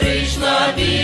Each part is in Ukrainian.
Прийшла бі.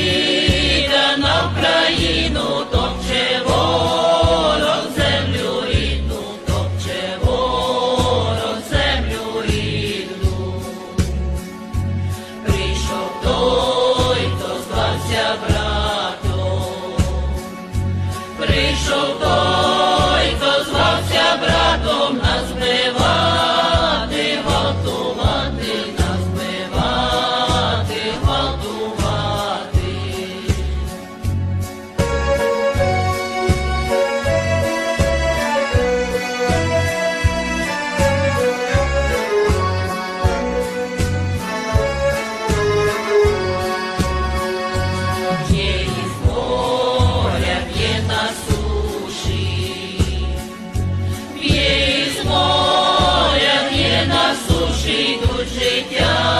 душі йдуть життя.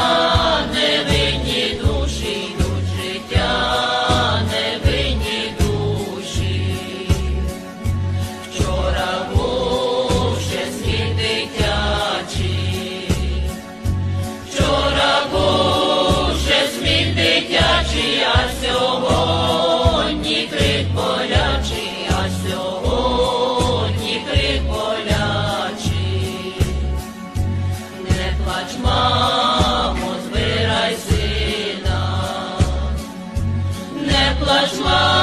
much love.